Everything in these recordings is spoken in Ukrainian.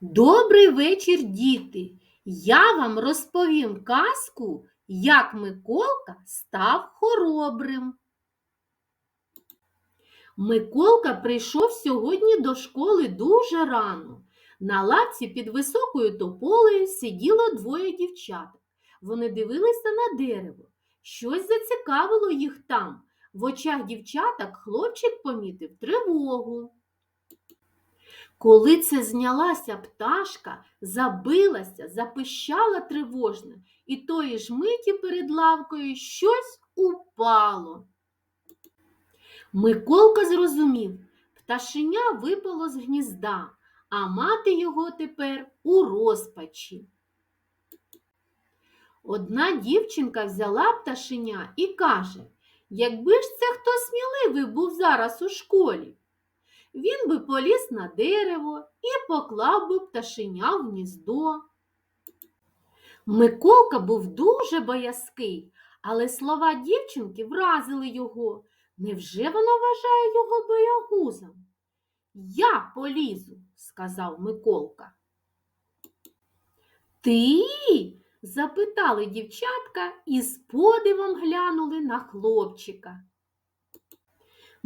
Добрий вечір, діти! Я вам розповім казку, як Миколка став хоробрим. Миколка прийшов сьогодні до школи дуже рано. На лавці під високою тополею сиділо двоє дівчат. Вони дивилися на дерево. Щось зацікавило їх там. В очах дівчаток хлопчик помітив тривогу. Коли це знялася пташка, забилася, запищала тривожно, і тої ж миті перед лавкою щось упало. Миколка зрозумів, пташеня випало з гнізда, а мати його тепер у розпачі. Одна дівчинка взяла пташеня і каже, якби ж це хто сміливий був зараз у школі, він би поліз на дерево і поклав би пташеня в гніздо. Миколка був дуже боязкий, але слова дівчинки вразили його. Невже вона вважає його боягузом? Я полізу, сказав Миколка. Ти? запитали дівчатка і з подивом глянули на хлопчика.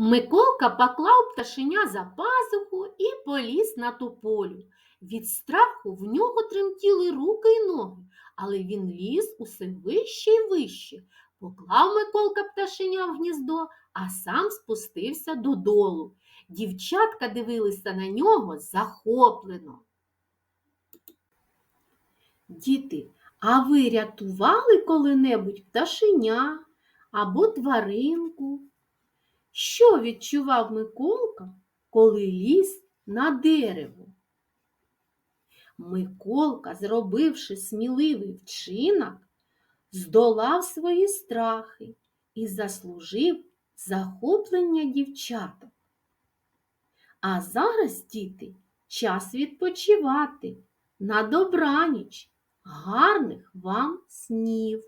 Миколка поклав пташеня за пазуху і поліз на тополю. Від страху в нього тремтіли руки й ноги, але він ліз усе вище й вище. Поклав Миколка пташеня в гніздо, а сам спустився додолу. Дівчатка дивилися на нього захоплено. Діти, а ви рятували коли-небудь пташеня або тваринку? Що відчував Миколка, коли ліз на дерево? Миколка, зробивши сміливий вчинок, здолав свої страхи і заслужив захоплення дівчаток. А зараз, діти, час відпочивати. На добраніч, гарних вам снів!